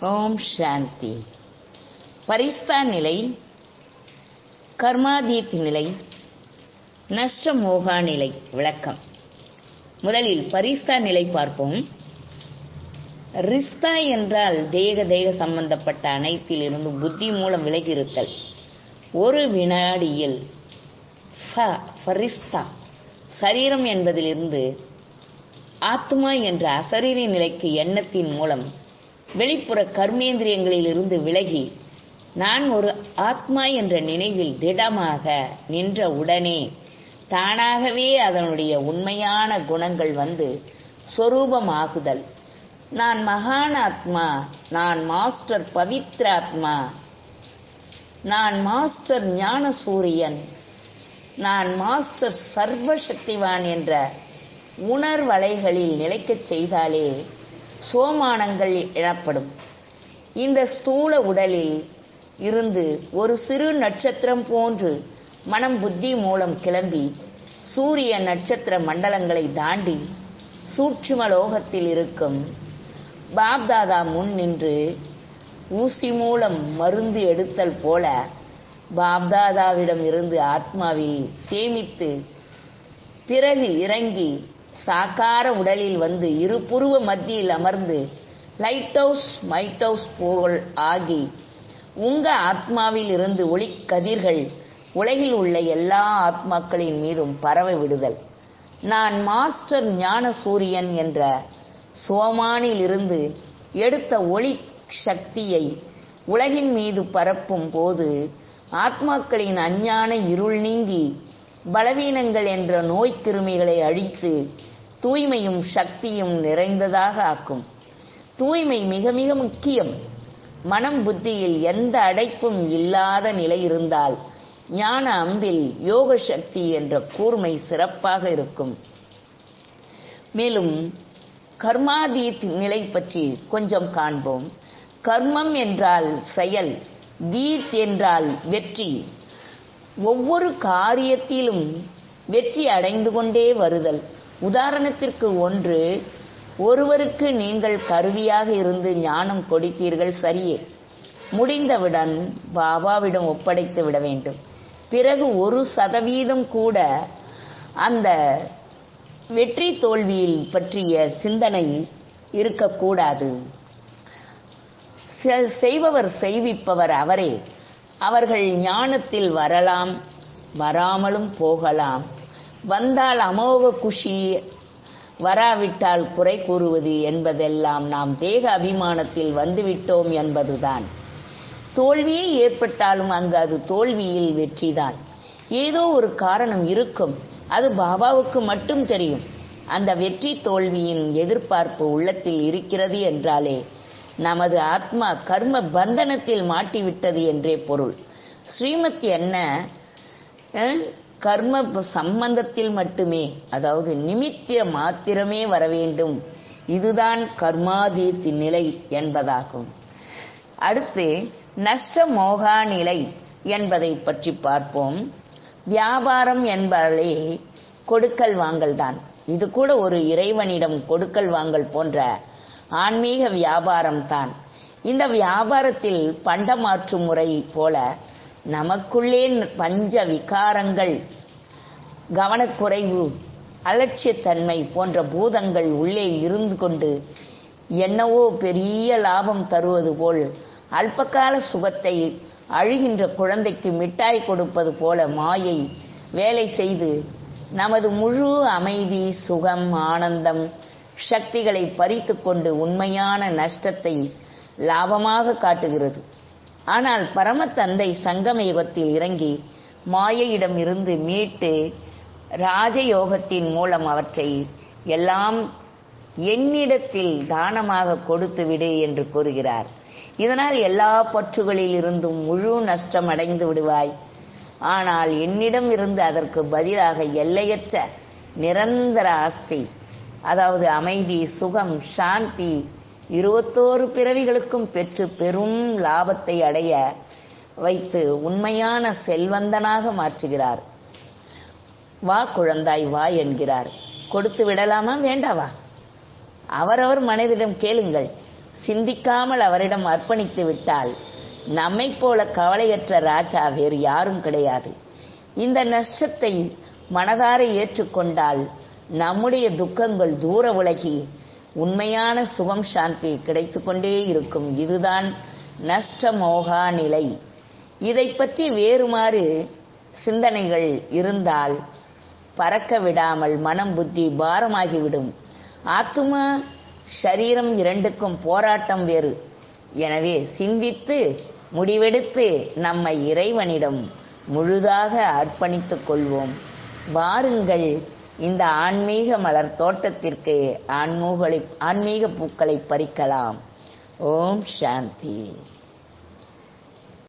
ஓம் சாந்தி. Barista நிலை கர்மாதீத் நிலை நஷ்ட மோகா நிலை விளக்கம். முதலில் பரிஸ்தா நிலை பார்ப்போம். ரிஸ்தா என்றால் தேக தேக சம்பந்தப்பட்ட அனைத்திலிருந்து புத்தி மூலம் விலகியிருத்தல். ஒரு வினாடியில் ஃபரிஸ்தா சரீரம் என்பதிலிருந்து ஆத்மா என்ற அசரீர நிலைக்கு எண்ணத்தின் மூலம் வெளிப்புற கர்மேந்திரியங்களிலிருந்து விலகி நான் ஒரு ஆத்மா என்ற நினைவில் திடமாக நின்ற உடனே தானாகவே அதனுடைய உண்மையான குணங்கள் வந்து சொரூபமாகுதல். நான் மகான் ஆத்மா நான் மாஸ்டர் பவித்ராத்மா நான் மாஸ்டர் ஞான சூரியன் நான் மாஸ்டர் சர்வசக்திவான் என்ற உணர்வலைகளில் நிலைக்கச் செய்தாலே சோமானங்கள் எனப்படும். இந்த ஸ்தூல உடலில் இருந்து ஒரு சிறு நட்சத்திரம் போன்று மனம் புத்தி மூலம் கிளம்பி சூரிய நட்சத்திர மண்டலங்களை தாண்டி சூட்சும லோகத்தில் இருக்கும் பாப்தாதா முன் நின்று ஊசி மூலம் மருந்து எடுத்தல் போல பாப்தாதாவிடம் இருந்து ஆத்மாவில் சேமித்து பிறகு இறங்கி சாக்கார உடலில் வந்து இரு புருவ மத்தியில் அமர்ந்து லைட் ஹவுஸ் மைட் ஹவுஸ் போல் ஆகி உங்க ஆத்மாவில் இருந்து ஒளிக்கதிர்கள் உலகில் உள்ள எல்லா ஆத்மாக்களின் மீதும் பரவ விடுதல். நான் மாஸ்டர் ஞான சூரியன் என்ற சோமானிலிருந்து எடுத்த ஒளி சக்தியை உலகின் மீது பரப்பும் போது ஆத்மாக்களின் அஞ்ஞான இருள் நீங்கி பலவீனங்கள் என்ற நோய் கிருமிகளை அழித்து தூய்மையும் சக்தியும் நிறைந்ததாக ஆக்கும். தூய்மை மிக மிக முக்கியம். மனம் புத்தியில் எந்த அடைப்பும் இல்லாத நிலை இருந்தால் ஞான அம்பில் யோக சக்தி என்ற கூர்மை சிறப்பாக இருக்கும். மேலும் கர்மாதீத் நிலை பற்றி கொஞ்சம் காண்போம். கர்மம் என்றால் செயல் தீத் என்றால் வெற்றி. ஒவ்வொரு காரியத்திலும் வெற்றி அடைந்து கொண்டே வருதல். உதாரணத்திற்கு ஒன்று ஒருவருக்கு நீங்கள் கருவியாக இருந்து ஞானம் கொடுத்தீர்கள் சரியே. முடிந்தவுடன் பாபாவிடம் ஒப்படைத்து விட வேண்டும். பிறகு ஒரு சதவீதம் கூட அந்த வெற்றி தோல்வியில் பற்றிய சிந்தனை இருக்கக்கூடாது. செ- செய்பவர் செய்விப்பவர் அவரே. அவர்கள் ஞானத்தில் வரலாம் வராமலும் போகலாம். வந்தால் அமோக குஷி வராவிட்டால் குறை கூறுவது என்பதெல்லாம் நாம் தேக அபிமானத்தில் வந்துவிட்டோம் என்பதுதான். தோல்வியே ஏற்பட்டாலும் அங்கு அது தோல்வியில் வெற்றிதான் ஏதோ ஒரு காரணம் இருக்கும் அது பாபாவுக்கு மட்டும் தெரியும். அந்த வெற்றி தோல்வியின் எதிர்பார்ப்பு உள்ளத்தில் இருக்கிறது என்றாலே நமது ஆத்மா கர்ம பந்தனத்தில் மாட்டிவிட்டது என்றே பொருள். ஸ்ரீமத் என்ன? கர்ம சம்பந்தத்தில் மட்டுமே அதாவது நிமித்திய மாத்திரமே வர வேண்டும். இதுதான் கர்மாதீத்தி நிலை என்பதாகும். அடுத்து நஷ்ட மோகா நிலை என்பதை பற்றி பார்ப்போம். வியாபாரம் என்பாலே கொடுக்கல் வாங்கல் தான் இது கூட ஒரு இறைவனிடம் கொடுக்கல் வாங்கல் போன்ற ஆன்மீக வியாபாரம் தான் இந்த வியாபாரத்தில் பண்டமாற்று முறை போல நமக்குள்ளே பஞ்ச விகாரங்கள் கவனக்குறைவு அலட்சியத்தன்மை போன்ற பூதங்கள் உள்ளே இருந்து கொண்டு என்னவோ பெரிய லாபம் தருவது போல் அல்பகால சுகத்தை அழுகின்ற குழந்தைக்கு மிட்டாய் கொடுப்பது போல மாயை வேலை செய்து நமது முழு அமைதி சுகம் ஆனந்தம் சக்திகளை பறித்து கொண்டு உண்மையான நஷ்டத்தை லாபமாக காட்டுகிறது. ஆனால் பரமத்தந்தை சங்கம யுகத்தில் இறங்கி மாயையிடம் இருந்து மீட்டு ராஜயோகத்தின் மூலம் அவற்றை எல்லாம் என்னிடத்தில் தானமாக கொடுத்து விடு என்று கூறுகிறார். இதனால் எல்லா பற்றுகளில் இருந்தும் முழு நஷ்டம் அடைந்து விடுவாய். ஆனால் என்னிடம் இருந்து அதற்கு பதிலாக எல்லையற்ற நிரந்தர ஆஸ்தி அதாவது அமைதி சுகம் சாந்தி. இருபத்தோரு பிறவிகளுக்கும் பெற்று பெரும் லாபத்தை அடைய வைத்து உண்மையான செல்வந்தனாக மாற்றுகிறார். வா குழந்தாய் வா என்கிறார். கொடுத்து விடலாமா வேண்டாவா? அவரவர் மனதிடம் கேளுங்கள். சிந்திக்காமல் அவரிடம் அர்ப்பணித்து விட்டால் நம்மைப் போல கவலையற்ற ராஜா வேறு யாரும் கிடையாது. இந்த நஷ்டத்தை மனதார ஏற்றுக்கொண்டால் நம்முடைய துக்கங்கள் தூர விலகி உண்மையான சுகம் சாந்தி கிடைத்துக்கொண்டே இருக்கும். இதுதான் நஷ்டமோகா நிலை. இதை பற்றி வேறுமாறு சிந்தனைகள் இருந்தால் பறக்க விடாமல் மனம் புத்தி பாரமாகிவிடும். ஆத்துமா ஷரீரம் இரண்டுக்கும் போராட்டம் வேறு. எனவே சிந்தித்து முடிவெடுத்து நம்மை இறைவனிடம் முழுதாக அர்ப்பணித்துக் கொள்வோம். வாருங்கள் இந்த ஆன்மீக மலர் தோட்டத்திற்கு ஆன்மூகளை ஆன்மீக பூக்களை பறிக்கலாம். ஓம் சாந்தி.